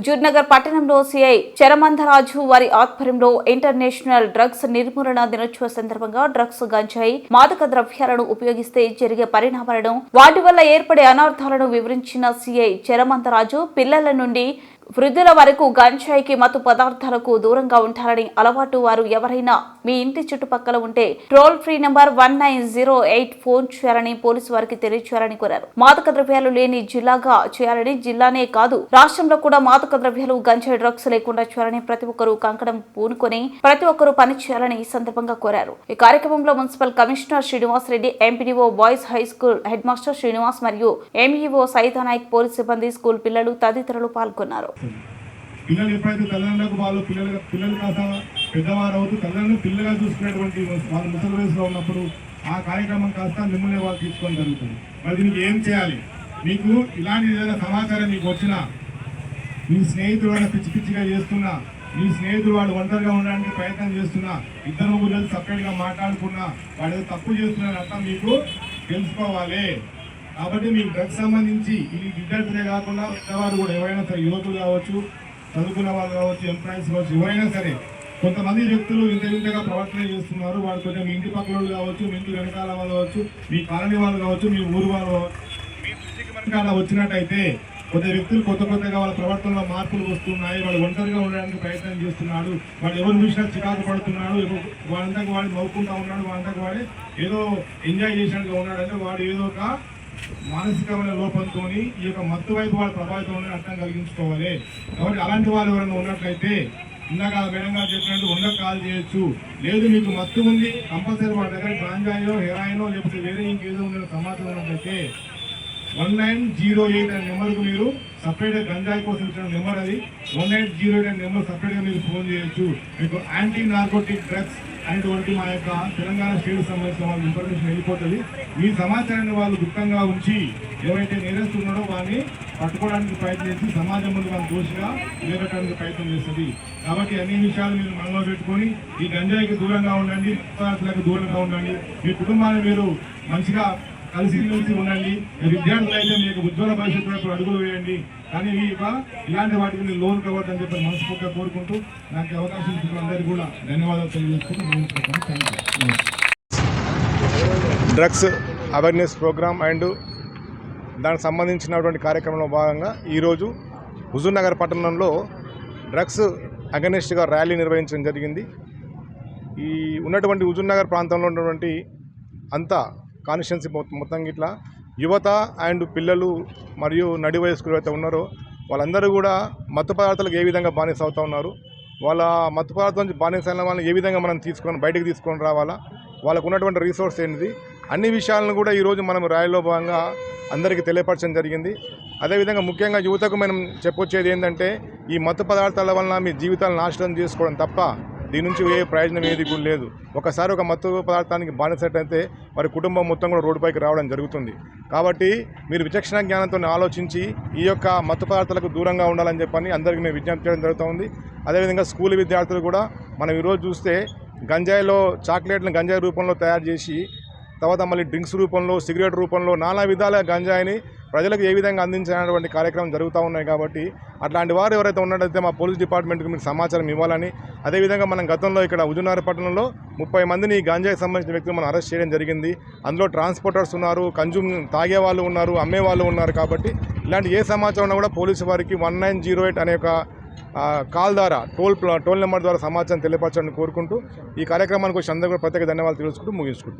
హుజూర్నగర్ పట్టణంలో సిఐ చరమంధరాజు వారి ఆధ్వర్యంలో ఇంటర్నేషనల్ డ్రగ్స్ నిర్మూలన దినోత్సవ సందర్భంగా డ్రగ్స్ గంజాయి మాదక ద్రవ్యాలను ఉపయోగిస్తే జరిగే పరిణామాలను వాటి వల్ల ఏర్పడే అనర్థాలను వివరించిన సిఐ చరమంధరాజు పిల్లల నుండి వృద్ధుల వరకు గంజాయికి మత్తు పదార్థాలకు దూరంగా ఉంటారని అలవాటు వారు ఎవరైనా మీ ఇంటి చుట్టుపక్కల ఉంటే toll free number one nine zero eight phone చేయాలని పోలీసు వారికి తెలియచేయాలని కోరారు. మాదక ద్రవ్యాలు లేని జిల్లాగా చేయాలని జిల్లానే కాదు రాష్ట్రంలో కూడా మాదక ద్రవ్యాలు గంజాయి డ్రగ్స్ లేకుండా చేయాలని ప్రతి ఒక్కరూ కంకణం పూనుకొని ప్రతి ఒక్కరూ పని చేయాలని ఈ సందర్భంగా కోరారు. ఈ కార్యక్రమంలో municipal commissioner Srinivas Reddy MPDO boys high school head master Srinivas మరియు ఎంఈఓ సైతా నాయక్ పోలీస్ సిబ్బంది స్కూల్ పిల్లలు తదితరులు పాల్గొన్నారు. పిల్లలు ఎప్పుడైతే తల్లిదండ్రులకు వాళ్ళు పిల్లలు పిల్లలు కాస్త పెద్దవారు అవుతూ తల్లిదండ్రులు పిల్లగా చూసుకునేటువంటి వాళ్ళు ముసలి వయసులో ఉన్నప్పుడు ఆ కార్యక్రమం కాస్త మిమ్మల్ని వాళ్ళు తీసుకోవడం జరుగుతుంది. మరి దీనికి ఏం చేయాలి? మీకు ఇలాంటి ఏదైనా సమాచారం మీకు వచ్చినా మీ స్నేహితుడు వాడు పిచ్చి పిచ్చిగా చేస్తున్నా మీ స్నేహితుడు వాడు ఒంటరిగా ఉండడానికి ప్రయత్నం చేస్తున్నా ఇద్దరు ముగ్గురు సపరేట్గా మాట్లాడుకున్నా వాడు తప్పు చేస్తున్నారంట మీకు తెలుసుకోవాలి. కాబట్టి మీకు డ్రగ్స్ సంబంధించి ఇది విద్యార్థులే కాకుండా పెద్దవారు కూడా ఎవరైనా సరే యువకులు కావచ్చు చదువుకున్న వాళ్ళు కావచ్చు ఎంప్లాయీస్ కావచ్చు ఎవరైనా సరే కొంతమంది వ్యక్తులు ఇంత వింతగా ప్రవర్తన చేస్తున్నారు. వాళ్ళు కొంచెం మీ ఇంటి పక్కల వాళ్ళు కావచ్చు మీ ఇంటి వెనకాల వాళ్ళు కావచ్చు మీ కాలనీ వాళ్ళు కావచ్చు మీ ఊరు వాళ్ళు కావచ్చు మీ దృష్టికి వచ్చినట్టయితే కొంత వ్యక్తులు కొత్త కొత్తగా వాళ్ళ ప్రవర్తనలో మార్పులు వస్తున్నాయి. వాళ్ళు ఒంటరిగా ఉండడానికి ప్రయత్నం చేస్తున్నాడు. వాడు ఎవరు చూసినా చికాకు పడుతున్నాడు. ఎవరు- వాడు నవ్వుకుంటా ఉన్నాడు. వాడంతకు వాడే ఏదో ఎంజాయ్ చేసినట్టుగా ఉన్నాడంటే వాడు ఏదో ఒక మానసికమైన లోపంతో ఈ యొక్క మత్తు వైపు వాళ్ళు ప్రభావితం అర్థం కలిగించుకోవాలి. కాబట్టి అలాంటి వాళ్ళు ఎవరైనా ఉన్నట్లయితే ఇందాక మేడం గారు చెప్పినట్టు ఉండక కాల్ చేయొచ్చు. లేదు మీకు మత్తు ఉంది కంపల్సరీ వాళ్ళ దగ్గర గాంజాయో హెరాయినో లేకపోతే వేరే ఇంకేదో ఉండే సమాచారం ఉన్నట్లయితే వన్ నైన్ జీరో ఎయిట్ అనే నెంబర్కు మీరు సపరేట్గా గంజాయి కోసం ఇచ్చిన నెంబర్ అది. వన్ నైన్ జీరో ఎయిట్ అనే నెంబర్ సపరేట్గా మీరు ఫోన్ చేయొచ్చు. మీకు యాంటీ నార్కోటిక్ డ్రగ్స్ అనేటువంటి మా యొక్క తెలంగాణ స్టేట్ సంబంధించిన వాళ్ళ ఇన్ఫర్మేషన్ వెళ్ళిపోతుంది. ఈ సమాచారాన్ని వాళ్ళు గుప్తంగా ఉంచి ఎవరైతే నేరేస్తున్నాడో వారిని పట్టుకోవడానికి ప్రయత్నించి సమాజం ముందు వాళ్ళని దోషిగా నిలబెట్టడానికి ప్రయత్నం చేస్తుంది. కాబట్టి అన్ని విషయాలు మీరు మనలో పెట్టుకొని ఈ గంజాయికి దూరంగా ఉండండి దూరంగా ఉండండి. మీ కుటుంబాన్ని మీరు మంచిగా కలిసి మెలిసి ఉండండి. విద్యార్థులు అయితే మీకు ఉజ్వల భవిష్యత్తు వైపు అడుగులు వేయండి. కానీ ఈ ఇలాంటి వాటికి లోన్ కావద్దని చెప్పి మనస్ఫూర్తిగా కోరుకుంటూ నాకు అవకాశం ఇచ్చిన అందరికీ కూడా ధన్యవాదాలు తెలియజేసుకుంటూ డ్రగ్స్ అవేర్నెస్ ప్రోగ్రామ్ అండ్ దానికి సంబంధించినటువంటి కార్యక్రమంలో భాగంగా ఈరోజు హుజూర్నగర్ పట్టణంలో డ్రగ్స్ అగనిస్ట్గా ర్యాలీ నిర్వహించడం జరిగింది. ఈ ఉన్నటువంటి హుజూర్నగర్ ప్రాంతంలో ఉన్నటువంటి అంతా కాన్స్టిట్యున్సీ మొత్తం ఇట్లా యువత అండ్ పిల్లలు మరియు నడి వయస్కులు అయితే ఉన్నారో వాళ్ళందరూ కూడా మత్తు పదార్థాలకు ఏ విధంగా బానిస అవుతూ ఉన్నారు వాళ్ళ మత్తు పదార్థం నుంచి బానిస అయిన వాళ్ళని ఏ విధంగా మనం తీసుకొని బయటకు తీసుకొని రావాలా వాళ్ళకు ఉన్నటువంటి రీసోర్స్ ఏంటిది అన్ని విషయాలను కూడా ఈరోజు మనం ర్యాలీలో భాగంగా అందరికీ తెలియపరచడం జరిగింది. అదేవిధంగా ముఖ్యంగా యువతకు మనం చెప్పొచ్చేది ఏంటంటే ఈ మత్తు పదార్థాల వలన మీ జీవితాలను నాశనం చేసుకోవడం తప్ప దీని నుంచి ఏ ప్రయోజనం ఏది కూడా లేదు. ఒకసారి ఒక మత్తు పదార్థానికి బానిసట్టయితే వారి కుటుంబం మొత్తం కూడా రోడ్డుపైకి రావడం జరుగుతుంది. కాబట్టి మీరు విచక్షణ జ్ఞానంతో ఆలోచించి ఈ యొక్క మత్తు పదార్థాలకు దూరంగా ఉండాలని చెప్పని అందరికీ మేము విజ్ఞప్తి చేయడం జరుగుతుంది. అదేవిధంగా స్కూల్ విద్యార్థులు కూడా మనం ఈరోజు చూస్తే గంజాయిలో చాక్లెట్లను గంజాయి రూపంలో తయారు చేసి తర్వాత మళ్ళీ డ్రింక్స్ రూపంలో సిగరెట్ రూపంలో నానా విధాల గంజాయిని ప్రజలకు ఏ విధంగా అందించినటువంటి కార్యక్రమం జరుగుతూ ఉన్నాయి కాబట్టి అట్లాంటి వారు ఎవరైతే ఉన్నట్టయితే మా పోలీస్ డిపార్ట్మెంట్కి మీరు సమాచారం ఇవ్వాలని అదేవిధంగా మనం గతంలో ఇక్కడ ఉజునార పట్టణంలో ముప్పై మందిని గాంజాకి సంబంధించిన వ్యక్తులు మనం అరెస్ట్ చేయడం జరిగింది. అందులో ట్రాన్స్పోర్టర్స్ ఉన్నారు కన్జ్యూమ్ తాగే వాళ్ళు ఉన్నారు అమ్మే వాళ్ళు ఉన్నారు కాబట్టి ఇలాంటి ఏ సమాచారం ఉన్నా కూడా పోలీసు వారికి వన్ నైన్ జీరో ఎయిట్ అనే ఒక కాల్ ద్వారా టోల్ ప్లా- టోల్ నెంబర్ ద్వారా సమాచారం తెలియపరచాలని కోరుకుంటూ ఈ కార్యక్రమానికి వచ్చి అందరూ ప్రత్యేక ధన్యవాదాలు తెలుసుకుంటూ ముగించుకుంటున్నాం.